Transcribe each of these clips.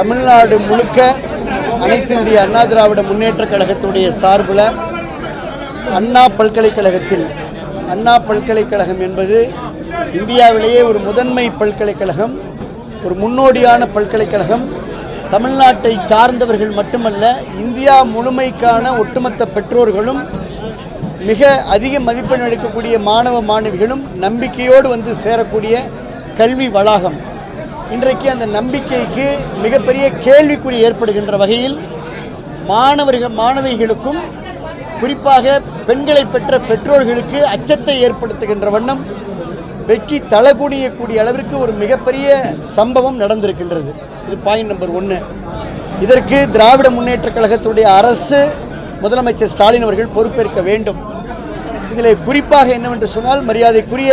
தமிழ்நாடு முழுக்க அனைத்து இந்திய அண்ணா திராவிட முன்னேற்ற கழகத்துடைய சார்பில் அண்ணா பல்கலைக்கழகத்தில் அண்ணா பல்கலைக்கழகம் என்பது இந்தியாவிலேயே ஒரு முதன்மை பல்கலைக்கழகம் ஒரு முன்னோடியான பல்கலைக்கழகம். தமிழ்நாட்டை சார்ந்தவர்கள் மட்டுமல்ல இந்தியா முழுமைக்கான ஒட்டுமொத்த பெற்றோர்களும் மிக அதிக மதிப்பெண் எடுக்கக்கூடிய மாணவ மாணவிகளும் நம்பிக்கையோடு வந்து சேரக்கூடிய கல்வி வளாகம். இன்றைக்கு அந்த நம்பிக்கைக்கு மிகப்பெரிய கேள்விக்குறி ஏற்படுகின்ற வகையில் மாணவர்கள் மாணவிகளுக்கும் குறிப்பாக பெண்களை பெற்ற பெற்றோர்களுக்கு அச்சத்தை ஏற்படுத்துகின்ற வண்ணம் வெக்கி தலகுனியக்கூடிய அளவிற்கு ஒரு மிகப்பெரிய சம்பவம் நடந்திருக்கின்றது. இது பாயிண்ட் நம்பர் ஒன்று இதற்கு திராவிட முன்னேற்ற கழகத்துடைய அரசு முதலமைச்சர் ஸ்டாலின் அவர்கள் பொறுப்பேற்க வேண்டும். இதில் குறிப்பாக என்னவென்று சொன்னால் மரியாதைக்குரிய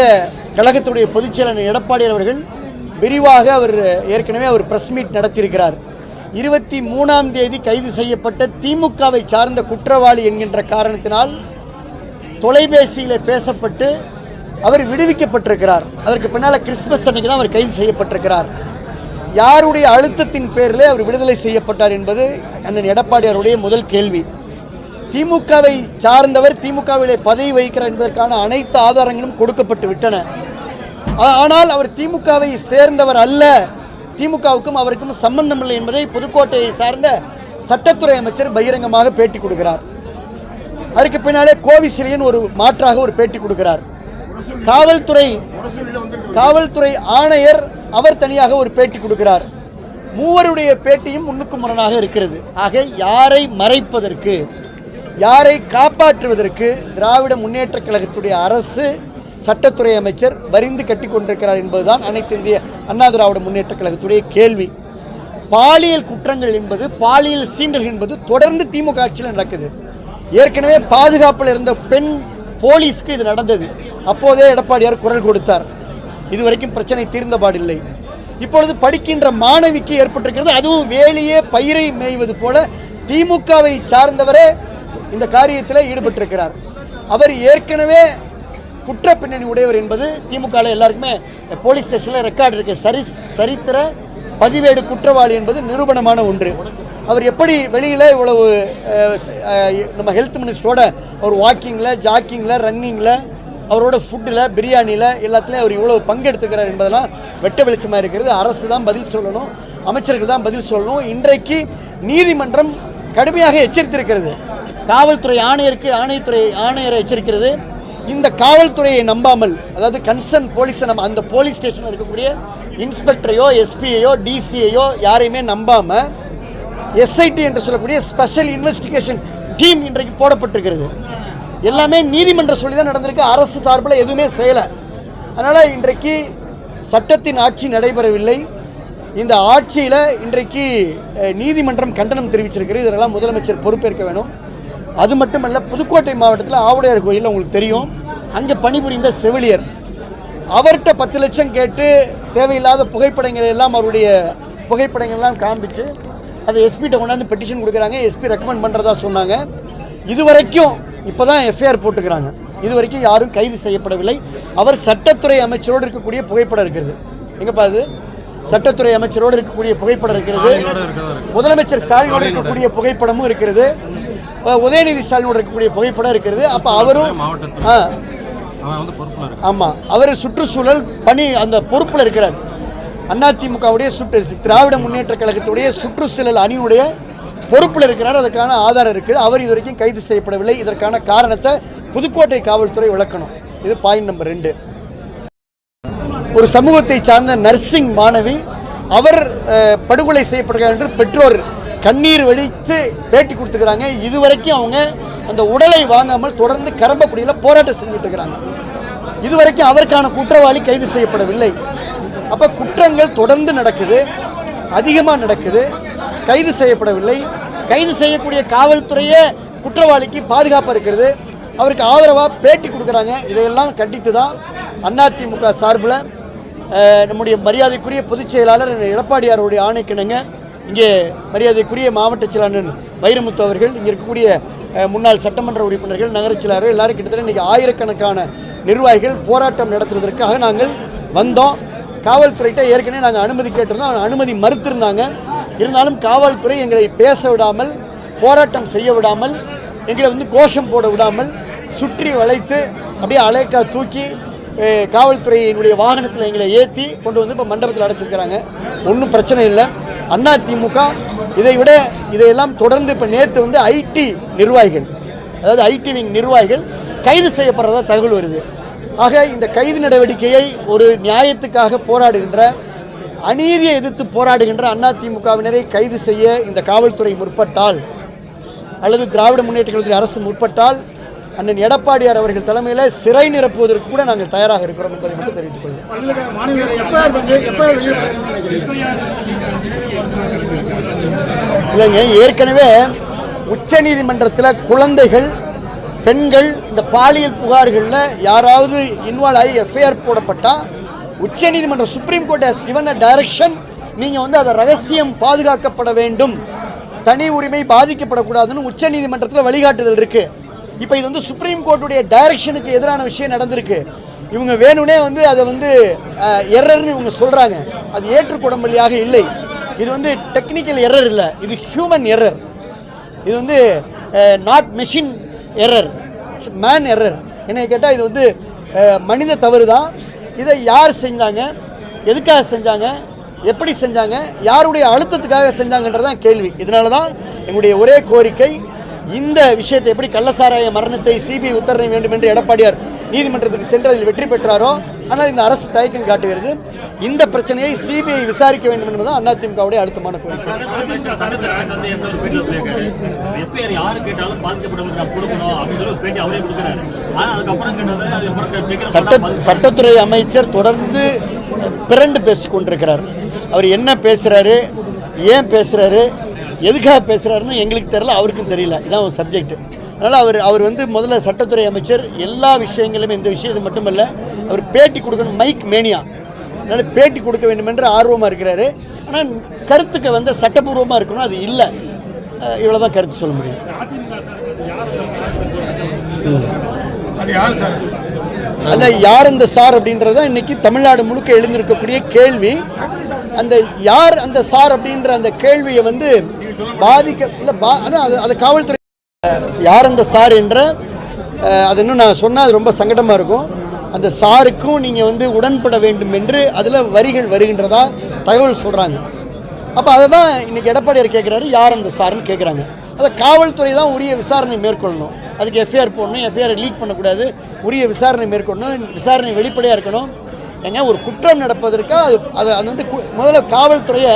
கழகத்துடைய பொதுச்செயலாளர் எடப்பாடி அவர்கள் விரிவாக அவர் ஏற்கனவே அவர் பிரஸ் மீட் நடத்தியிருக்கிறார். இருபத்தி மூணாம் தேதி கைது செய்யப்பட்ட திமுகவை சார்ந்த குற்றவாளி என்கின்ற காரணத்தினால் தொலைபேசியில் பேசப்பட்டு அவர் விடுவிக்கப்பட்டிருக்கிறார். அதற்கு பின்னால் கிறிஸ்மஸ் அன்னைக்கு தான் அவர் கைது செய்யப்பட்டிருக்கிறார். யாருடைய அழுத்தத்தின் பேரிலே அவர் விடுதலை செய்யப்பட்டார் என்பது அண்ணன் எடப்பாடியாருடைய முதல் கேள்வி. திமுகவை சார்ந்தவர் திமுகவிலே பதவி வகிக்கிறார் என்பதற்கான அனைத்து ஆதாரங்களும் கொடுக்கப்பட்டு விட்டன. ஆனால் அவர் திமுகவை சேர்ந்தவர் அல்ல. திமுகவுக்கும் அவருக்கும் சம்பந்தம் இல்லை என்பதை புதுக்கோட்டையை சார்ந்த சட்டத்துறை அமைச்சர் பகிரங்கமாக பேட்டி கொடுக்கிறார். அதற்கு பின்னாலே கோவிசிலியன் ஒரு மாற்றாக ஒரு பேட்டி கொடுக்கிறார். காவல்துறை காவல்துறை ஆணையர் அவர் தனியாக ஒரு பேட்டி கொடுக்கிறார். மூவருடைய பேட்டியும் முன்னுக்கு முரணாக இருக்கிறது. ஆக யாரை மறைப்பதற்கு யாரை காப்பாற்றுவதற்கு திராவிட முன்னேற்றக் கழகத்துடைய அரசு சட்டத்துறை அமைச்சர் வரிந்து கட்டி கொண்டிருக்கிறார் என்பதுதான் அனைத்து இந்திய அண்ணா திராவிட முன்னேற்ற கழகத்துடைய கேள்வி. பாலியல் குற்றங்கள் என்பது பாலியல் சீண்டல் என்பது தொடர்ந்து திமுக ஆட்சியில் நடக்குது. ஏற்கனவே பாதுகாப்பில் இருந்த பெண் போலீஸ்க்கு இது நடந்தது. அப்போதே எடப்பாடியார் குரல் கொடுத்தார். இதுவரைக்கும் பிரச்சனை தீர்ந்தபாடில்லை இப்பொழுது படிக்கின்ற மாணவிக்கு ஏற்பட்டிருக்கிறது. அதுவும் வேலியே பயிரை மேய்வது போல திமுகவை சார்ந்தவரே இந்த காரியத்தில் ஈடுபட்டிருக்கிறார். அவர் ஏற்கனவே குற்ற பின்னணி உடையவர் என்பது திமுக எல்லாருக்குமே போலீஸ் ஸ்டேஷனில் ரெக்கார்டு இருக்கு. சரி சரித்திர பதிவேடு குற்றவாளி என்பது நிரூபணமான ஒன்று. அவர் எப்படி வெளியில் இவ்வளவு நம்ம ஹெல்த் மினிஸ்டரோட அவர் வாக்கிங்கில் ஜாக்கிங்கில் ரன்னிங்கில் அவரோட ஃபுட்டில் பிரியாணியில் எல்லாத்துலேயும் அவர் இவ்வளோ பங்கெடுத்துக்கிறார் என்பதெல்லாம் வெட்ட வெளிச்சமாக இருக்கிறது. அரசு தான் பதில் சொல்லணும் அமைச்சர்கள் தான் பதில் சொல்லணும். இன்றைக்கு நீதிமன்றம் கடுமையாக எச்சரித்திருக்கிறது. காவல்துறை ஆணையருக்கு ஆணையத்துறை ஆணையரை எச்சரிக்கிறது. இந்த காவல்துறையை நம்பாமல் அதாவது கன்சர்ன் போலீஸை நம்ம அந்த போலீஸ் ஸ்டேஷனில் இருக்கக்கூடிய இன்ஸ்பெக்டரையோ எஸ்பியையோ டிசிஐயோ யாரையுமே நம்பாமல் எஸ்ஐடி என்று சொல்லக்கூடிய ஸ்பெஷல் இன்வெஸ்டிகேஷன் டீம் இன்றைக்கு போடப்பட்டிருக்கிறது. எல்லாமே நீதிமன்றம் சொல்லி தான் நடந்திருக்கு. அரசு சார்பில் எதுவுமே செய்யலை. அதனால் இன்றைக்கு சட்டத்தின் ஆட்சி நடைபெறவில்லை. இந்த ஆட்சியில் இன்றைக்கு நீதிமன்றம் கண்டனம் தெரிவிச்சிருக்கிறது. இதெல்லாம் முதலமைச்சர் பொறுப்பேற்க வேணும். அது மட்டுமல்ல புதுக்கோட்டை மாவட்டத்தில் ஆவுடையார் கோயிலில் உங்களுக்கு தெரியும். அங்கே பணிபுரிந்த செவிலியர். அவர்கிட்ட பத்து லட்சம் கேட்டு தேவையில்லாத புகைப்படங்களை எல்லாம் அவருடைய புகைப்படங்கள் எல்லாம் காண்பிச்சு அதை எஸ்பிகிட்ட கொண்டாந்து பெட்டிஷன் கொடுக்குறாங்க. எஸ்பி ரெக்கமெண்ட் பண்ணுறதா சொன்னாங்க. இது வரைக்கும் இப்போ தான் எஃப்ஐஆர் போட்டுக்கிறாங்க. இது வரைக்கும் யாரும் கைது செய்யப்படவில்லை. அவர் சட்டத்துறை அமைச்சரோடு இருக்கக்கூடிய புகைப்படம் இருக்கிறது. எங்கப்பா அது? சட்டத்துறை அமைச்சரோடு இருக்கக்கூடிய புகைப்படம் இருக்கிறது. முதலமைச்சர் ஸ்டாலினோடு. இருக்கக்கூடிய புகைப்படமும் இருக்கிறது. உதயநிதி ஸ்டாலினோடு இருக்கக்கூடிய புகைப்படம் இருக்கிறது. அப்போ அவரும் ஆமாம் அவர் சுற்றுச்சூழல் பணி அந்த பொறுப்பில் இருக்கிறார். அதிமுகவுடைய சுற்று திராவிட முன்னேற்ற கழகத்துடைய சுற்றுச்சூழல் அணியுடைய பொறுப்பில் இருக்கிறார். அதற்கான ஆதாரம் இருக்குது. அவர் இது வரைக்கும் கைது செய்யப்படவில்லை. இதற்கான காரணத்தை புதுக்கோட்டை காவல்துறை விளக்கணும். இது பாயிண்ட் நம்பர் ரெண்டு. ஒரு சமூகத்தை சார்ந்த நர்சிங் மாணவி அவர் படுகொலை செய்யப்படுகிறார் என்று பெற்றோர் கண்ணீர் வெடித்து பேட்டி கொடுத்துக்கிறாங்க இதுவரைக்கும் அவங்க அந்த உடலை வாங்காமல் தொடர்ந்து கரம்பக்குடியில் போராட்டம் செஞ்சுட்டு இருக்கிறாங்க. இதுவரைக்கும் அதற்கான குற்றவாளி கைது செய்யப்படவில்லை. அப்போ குற்றங்கள் தொடர்ந்து நடக்குது அதிகமாக நடக்குது கைது செய்யப்படவில்லை. கைது செய்யக்கூடிய காவல்துறையே குற்றவாளிக்கு பாதுகாப்பாக இருக்கிறது. அவருக்கு ஆதரவாக பேட்டி கொடுக்குறாங்க. இதையெல்லாம் கண்டித்து தான் அதிமுக சார்பில் நம்முடைய மரியாதைக்குரிய பொதுச் செயலாளர் எடப்பாடியாருடைய ஆணைக்கிணங்க இங்கே மரியாதைக்குரிய மாவட்ட செயலாளர் வைரமுத்து அவர்கள் இங்கே இருக்கக்கூடிய முன்னாள் சட்டமன்ற உறுப்பினர்கள் நகரச் எல்லாரும் கிட்டத்தட்ட இன்றைக்கி ஆயிரக்கணக்கான நிர்வாகிகள் போராட்டம் நடத்துவதற்காக நாங்கள் வந்தோம். காவல்துறைகிட்ட ஏற்கனவே நாங்கள் அனுமதி கேட்டிருந்தோம். அனுமதி மறுத்திருந்தாங்க. இருந்தாலும் காவல்துறை எங்களை பேச விடாமல் போராட்டம் செய்ய விடாமல் எங்களை வந்து கோஷம் போட விடாமல் சுற்றி வளைத்து அப்படியே அலைக்கா தூக்கி காவல்துறையினுடைய வாகனத்தில் எங்களை ஏற்றி கொண்டு வந்து இப்போ மண்டபத்தில் அடைச்சிருக்கிறாங்க. ஒன்றும் பிரச்சனை இல்லை. அண்ணா திமுக இதை விட இதையெல்லாம் தொடர்ந்து இப்போ நேற்று வந்து ஐடி நிர்வாகிகள் அதாவது ஐடி விங் நிர்வாகிகள் கைது செய்யப்படுறதா தகவல் வருது. ஆக இந்த கைது நடவடிக்கையை ஒரு நியாயத்துக்காக போராடுகின்ற அநீதியை எதிர்த்து போராடுகின்ற அண்ணா திமுகவினரை கைது செய்ய இந்த காவல்துறை முற்பட்டால் அல்லது திராவிட முன்னேற்ற கழகத்தில் அரசு முற்பட்டால் அண்ணன் எடப்பாடியார் அவர்கள் தலைமையில் சிறை நிரப்புவதற்கு கூட நாங்கள் தயாராக இருக்கிறோம் என்பதை மட்டும் தெரிவித்துக் கொள்கிறேன். இல்லைங்க ஏற்கனவே உச்ச நீதிமன்றத்தில் குழந்தைகள் பெண்கள் இந்த பாலியல் புகார்களில் யாராவது இன்வால்வ் ஆகி எஃப்ஐஆர் போடப்பட்டால் உச்சநீதிமன்றம் Supreme Court has given a direction நீங்கள் வந்து அதை ரகசியம் பாதுகாக்கப்பட வேண்டும். தனி உரிமை பாதிக்கப்படக்கூடாதுன்னு உச்ச நீதிமன்றத்தில் வழிகாட்டுதல் இருக்கு. இப்போ இது வந்து சுப்ரீம் கோர்ட்டுடைய டைரக்ஷனுக்கு எதிரான விஷயம் நடந்திருக்கு. இவங்க வேணும்னே வந்து அதை வந்து எரர்னு இவங்க சொல்கிறாங்க அது ஏற்றுக்கொடம்பலியாக இல்லை. இது வந்து டெக்னிக்கல் எரர் இல்லை. இது ஹியூமன் எரர் இது வந்து not machine error man error என்னை கேட்டால் இது வந்து மனித தவறு தான் இதை யார் செஞ்சாங்க? எதுக்காக செஞ்சாங்க? எப்படி செஞ்சாங்க? யாருடைய அழுத்தத்துக்காக செஞ்சாங்கன்றதான் கேள்வி. இதனால தான் எங்களுடைய ஒரே கோரிக்கை இந்த விஷயத்தை எப்படி கள்ளசாராய மரணத்தை சிபிஐ உத்தரவிட வேண்டும் என்று எடப்பாடியார் நீதிமன்றத்துக்கு சென்று அதில் வெற்றி பெற்றாரோ ஆனால் இந்த அரசு தயக்கம் காட்டுகிறது. இந்த பிரச்சனையை சிபிஐ விசாரிக்க வேண்டும் என்பதுதான் அதிமுகவுடைய அழுத்தமான கோரிக்கை. சட்ட சட்டத்துறை அமைச்சர் தொடர்ந்து பிறண்டு பேசிக் கொண்டிருக்கிறார் அவர் என்ன பேசுறாரு ஏன் பேசுறாரு எதுக்காக பேசுறாருன்னு எங்களுக்கு தெரியல அவருக்கும் தெரியல. இதான் சப்ஜெக்ட் அதனால் அவர் அவர் வந்து முதல்ல சட்டத்துறை அமைச்சர். எல்லா விஷயங்களும் இந்த விஷயத்து மட்டுமல்ல அவர் பேட்டி கொடுக்கணும் மைக் மேனியா. அதனால் பேட்டி கொடுக்க வேண்டும் என்று ஆர்வமாக இருக்கிறாரு. ஆனால் கருத்துக்கு வந்து சட்டபூர்வமாக இருக்கணும் அது இல்லை. இவ்வளோ தான் கருத்து சொல்ல முடியும். அந்த யார் அந்த சார் அப்படின்றது தான் இன்னைக்கு தமிழ்நாடு முழுக்க எழுந்திருக்கக்கூடிய கேள்வி. அந்த யார் அந்த சார் அப்படின்ற அந்த கேள்வியை வந்து பாதிக்க இல்லை பா அதான் அது அது காவல்துறை யார் அந்த சார் என்ற அது இன்னும் நான் சொன்னால் அது ரொம்ப சங்கடமாக இருக்கும். அந்த சாருக்கும் நீங்கள் வந்து உடன்பட வேண்டும் என்று அதில் வரிகள் வருகின்றதா தகவல் சொல்கிறாங்க அப்போ அதை தான் இன்னைக்கு எடப்பாடியார் கேட்குறாரு யார் அந்த சார்னு கேட்குறாங்க அதை காவல்துறை தான் உரிய விசாரணை மேற்கொள்ளணும். அதுக்கு எஃப்ஐஆர் போடணும் எஃப்ஐஆர் லீக் பண்ணக்கூடாது. உரிய விசாரணை மேற்கொள்ளணும் விசாரணை வெளிப்படையாக இருக்கணும். ஏங்க ஒரு குற்றம் நடப்பதற்கு அது அது அது வந்து கு- முதல்ல காவல்துறையை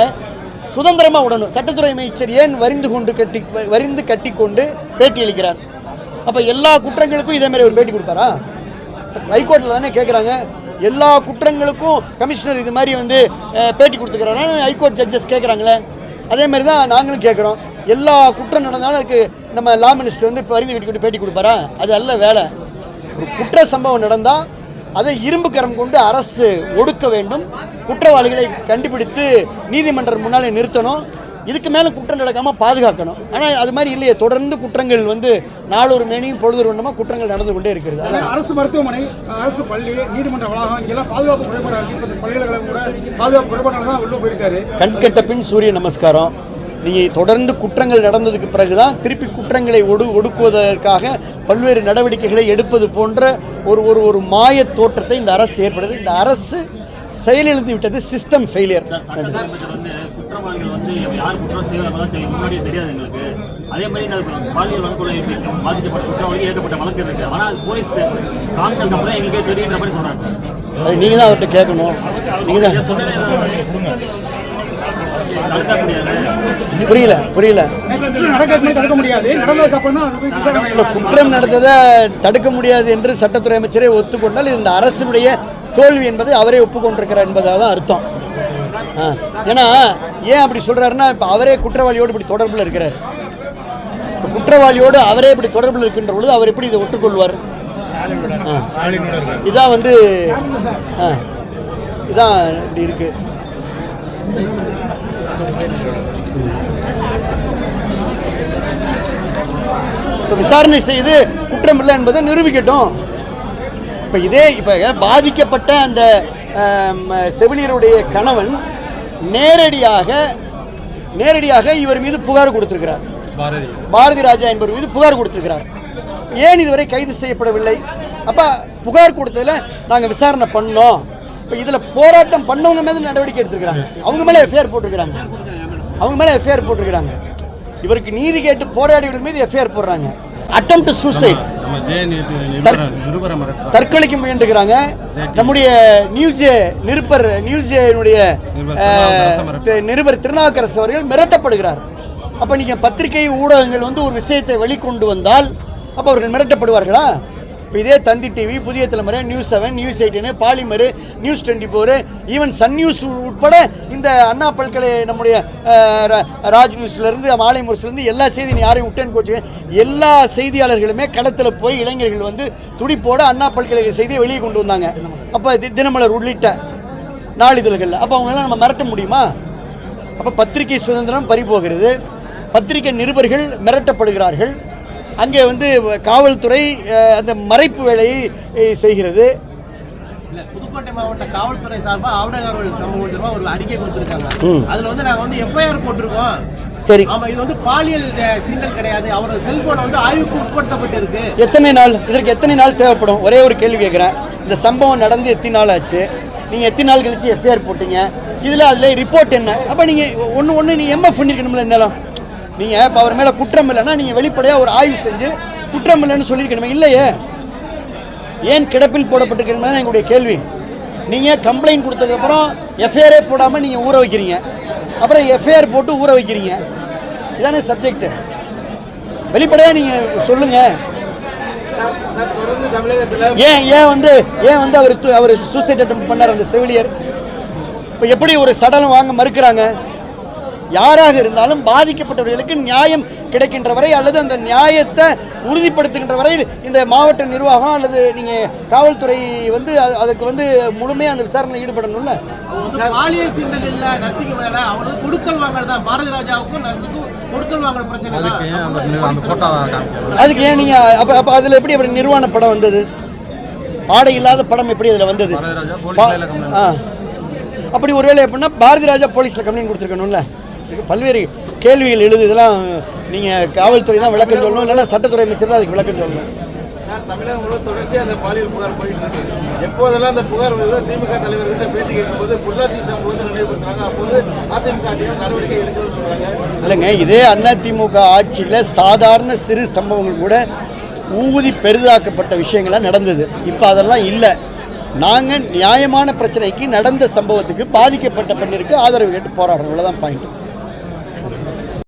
சுதந்திரமாக விடணும் சட்டத்துறை அமைச்சர் ஏன் வரிந்து கொண்டு கட்டி வரிந்து கட்டி கொண்டு பேட்டி அளிக்கிறார்? அப்போ எல்லா குற்றங்களுக்கும் இதே மாதிரி ஒரு பேட்டி கொடுப்பாரா ஹைகோர்ட்டில் தானே கேட்குறாங்க எல்லா குற்றங்களுக்கும் கமிஷனர் இது மாதிரி வந்து பேட்டி கொடுத்துக்கிறாரா? ஹைகோர்ட் ஜட்ஜஸ் கேட்குறாங்களே அதே மாதிரி தான் நாங்களும் கேட்குறோம் எல்லா குற்றம் நடந்தாலும் அதுக்கு நம்ம லா மினிஸ்டர் வந்து பரிந்து வீட்டுக்கிட்டு பேட்டி கொடுப்பாரா? அது அல்ல வேலை. ஒரு குற்ற சம்பவம் நடந்தால் அதை இரும்பு கரம் கொண்டு அரசு ஒடுக்க வேண்டும். குற்றவாளிகளை கண்டுபிடித்து நீதிமன்றம் முன்னாலே நிறுத்தணும். இதுக்கு மேலே குற்றம் நடக்காமல் பாதுகாக்கணும். ஆனால் அது மாதிரி இல்லையே. தொடர்ந்து குற்றங்கள் வந்து நாளொரு மேனியும் பொழுதொரு வண்ணமாக குற்றங்கள் நடந்து கொண்டே இருக்கிறது. அதான். அரசு மருத்துவமனை அரசு பள்ளி நீதிமன்ற வளாகம் இங்கெல்லாம் பாதுகாப்பு குறைபாடு. பல்கலைக்கழகம் கூட பாதுகாப்பு குறைபாடால தான் உள்ள போயிருக்காரு. கண்கெட்ட பின் சூரிய நமஸ்காரம். நீங்கள் தொடர்ந்து குற்றங்கள் நடந்ததுக்கு பிறகு தான் திருப்பி குற்றங்களை ஒடு ஒடுக்குவதற்காக பல்வேறு நடவடிக்கைகளை எடுப்பது போன்ற ஒரு ஒரு ஒரு மாய தோற்றத்தை இந்த அரசு ஏற்படுது. இந்த அரசு செயலிழந்து விட்டது சிஸ்டம் ஃபெயிலியர் அதே மாதிரி இந்த பாலியல் வன்கொலை பாதிக்கப்பட்ட குற்றவாளிகள் ஏற்கப்பட்ட வழக்கு இருக்கு. ஆனா அது போலீஸ் காமிச்சதுக்கு அப்புறம் எங்களுக்கே தெரியுன்ற மாதிரி சொல்றாங்க. அது நீங்கள் தான் அவர்கிட்ட கேட்கணும் நீங்கள் தான் இதை சொன்னதே தடுக்க முடியாது புரியல புரியல குற்றம் தடுக்க முடியாது குற்றம் நடந்ததை தடுக்க முடியாது என்று சட்டத்துறை அமைச்சரே ஒத்துக்கொண்டால் இது இந்த அரசுடைய தோல்வி என்பதை அவரே ஒப்புக்கொண்டிருக்கிறார் என்பதாக தான் அர்த்தம் ஆ. ஏன்னா ஏன் அப்படி சொல்றாருன்னா இப்போ அவரே குற்றவாளியோடு இப்படி தொடர்பில் இருக்கிறார் குற்றவாளியோடு அவரே இப்படி தொடர்பில் இருக்கின்ற பொழுது அவர் எப்படி இதை ஒட்டுக்கொள்வார் ஆ. இதான் வந்து ஆ. இதான் இப்படி இருக்கு விசாரணை செய்து குற்றம் இல்லை என்பதை நிரூபிக்கட்டும். இப்போ இதே இப்போ பாதிக்கப்பட்ட அந்த செவிலியருடைய கணவன் நேரடியாக நேரடியாக இவர் மீது புகார் கொடுத்திருக்கிறார். பாரதி ராஜா என்பவர் மீது புகார் கொடுத்திருக்கிறார். ஏன் இதுவரை கைது செய்யப்படவில்லை? அப்ப புகார் கொடுத்ததுல நாங்க விசாரணை பண்ணோம். இப்ப இதுல போராட்டம் பண்ணவங்க மீது நடவடிக்கை எடுத்திருக்கிறாங்க. அவங்க மேல எஃப்ஐஆர் போட்டிருக்கிறாங்க. அவங்க மேல எஃப்ஐஆர் போட்டிருக்கிறாங்க. இவருக்கு நீதி கேட்டு போராடியவர்கள் மீது எஃப்ஐஆர் போடுறாங்க. அட்டம் டு சூசைட் தற்கொலைக்கு முயன்றுக்கிறாங்க நம்முடைய நியூஸ் நிருபர் நியூஸ் நிருபர் திருநாவுக்கரசு அவர்கள் மிரட்டப்படுகிறார். அப்ப நீங்க பத்திரிகை ஊடகங்கள் வந்து ஒரு விஷயத்தை வெளிக்கொண்டு வந்தால் அப்ப அவர்கள் மிரட்டப்படுவார்களா? இப்போ இதே Thanthi TV Puthiya Thalaimurai news seven news eighteen Polimer news twenty four even Sun news உட்பட இந்த அண்ணா பல்கலை நம்முடைய ரா- ராஜ் நியூஸ்லேருந்து மாலை முரசுலேருந்து எல்லா செய்தி யாரையும் விட்டேன்னு போச்சு. எல்லா செய்தியாளர்களுமே களத்தில் போய் இளைஞர்கள் வந்து துடிப்போட அண்ணா பல்கலை செய்தியை வெளியே கொண்டு வந்தாங்க. அப்போ தினமலர் உள்ளிட்ட நாளிதழ்கள் அப்போ அவங்களாம் நம்ம மிரட்ட முடியுமா? அப்போ பத்திரிகை சுதந்திரம் பறிபோகிறது. பத்திரிகை நிருபர்கள் மிரட்டப்படுகிறார்கள். அங்கே வந்து காவல்துறை அந்த மறைப்பு வேலையை செய்கிறது. இல்ல புதுக்கோட்டை மாவட்ட காவல்துறை சார்பா ஆவணகாரர்கள் சமூகம் தொடர்பா ஒரு அறிக்கை கொடுத்திருக்காங்க. அதுல வந்து நாங்க வந்து எஃப்ஐஆர் போட்டிருக்கோம். சரி. ஆமா இது வந்து பாலியல் சீண்டல் கிடையாது. அவரோட செல்போன் வந்து ஆய்வுக்கு உட்படுத்தப்பட்டு இருக்கு எத்தனை நாள் இதற்கு எத்தனை நாள் தேவைப்படும்? ஒரே ஒரு கேள்வி கேட்குறேன் இந்த சம்பவம் நடந்து எத்தனை நாள் ஆச்சு? நீங்கள் எத்தனை நாள் கழிச்சு எஃப்ஐஆர் போட்டீங்க. இதில் அதில் ரிப்போர்ட் என்ன? அப்போ நீங்கள் ஒன்று ஒன்று நீ எம்எஃப் பண்ணியிருக்கணும்ல என்னலாம் நீங்கள் இப்போ அவர் மேலே குற்றம் இல்லைன்னா நீங்கள் வெளிப்படையாக ஒரு ஆய்வு செஞ்சு குற்றம் இல்லைன்னு சொல்லியிருக்கணுமே இல்லையே? ஏன் கிடப்பில் போடப்பட்டிருக்கணுமே எங்களுடைய கேள்வி. நீங்கள் கம்ப்ளைண்ட் கொடுத்ததுக்கப்புறம் எஃப்ஐஆரே போடாமல் நீங்கள் ஊற வைக்கிறீங்க. அப்புறம் எஃப்ஐஆர் போட்டு ஊற வைக்கிறீங்க. இதானே சப்ஜெக்ட் வெளிப்படையாக நீங்கள் சொல்லுங்கள் ஏன் ஏன் வந்து ஏன் வந்து அவர் து- அவர் சூசைட் அட்டம் பண்ணார் அந்த செவிலியர்? இப்போ எப்படி ஒரு சடலம் வாங்க மறுக்கிறாங்க? யாராக இருந்தாலும் பாதிக்கப்பட்டவர்களுக்கு நியாயம் கிடைக்கின்ற வரை அல்லது அந்த நியாயத்தை உறுதிப்படுத்துகின்ற வரையில் இந்த மாவட்ட நிர்வாகம் அல்லது நீங்கள் காவல்துறை வந்து அது- அதுக்கு வந்து முழுமையாக அந்த விசாரணையில் ஈடுபடணும்ல? பாலியல் சீண்டல் இல்ல நர்சிங் மேல அவனுக்கு கொடுக்கல் வாங்கல் தான். பாரதி ராஜாவுக்கும் நர்ஸுக்கும் கொடுக்கல் பிரச்சனை அதுக்கு ஏன் நீங்கள் அப்போ அப்போ அதில் எப்படி அப்படி நிர்வாண படம் வந்தது? ஆடை இல்லாத படம் எப்படி அதில் வந்தது? ஆ. அப்படி ஒருவேளை எப்படின்னா பாரதி ராஜா போலீஸில் கம்ப்ளைண்ட் கொடுத்துருக்கணும்ல? பல்வேறு கேள்விகள் எழுது. இதெல்லாம் நீங்கள் காவல்துறை தான் விளக்கம் சொல்லணும். இல்லைன்னா சட்டத்துறை அமைச்சர் தான் அதுக்கு விளக்கம் சொல்லணும். சார் தமிழகம் முழுவதும் தொடர்ச்சியாக அந்த பாலியல் புகார் போயிட்டு இருக்கு. எப்போதெல்லாம் அந்த புகார் வருதோ திமுக தலைவர்கிட்ட பேட்டி கேட்கும்போது பொள்ளாச்சி சம்பவம் வந்து நினைவுபடுத்துறாங்க அப்போது அதிமுக ஆட்சியாக நடவடிக்கை எடுக்கணும்னு சொல்றாங்க. இல்லைங்க இதே அதிமுக ஆட்சியில் சாதாரண சிறு சம்பவங்கள் கூட ஊதி பெரிதாக்கப்பட்ட விஷயங்கள்லாம் நடந்தது. இப்போ அதெல்லாம் இல்லை. நாங்கள் நியாயமான பிரச்சனைக்கு நடந்த சம்பவத்துக்கு பாதிக்கப்பட்ட பெண்ணிற்கு ஆதரவு கேட்டு போராடுறோம். இவ்வளோதான் பாயிண்ட்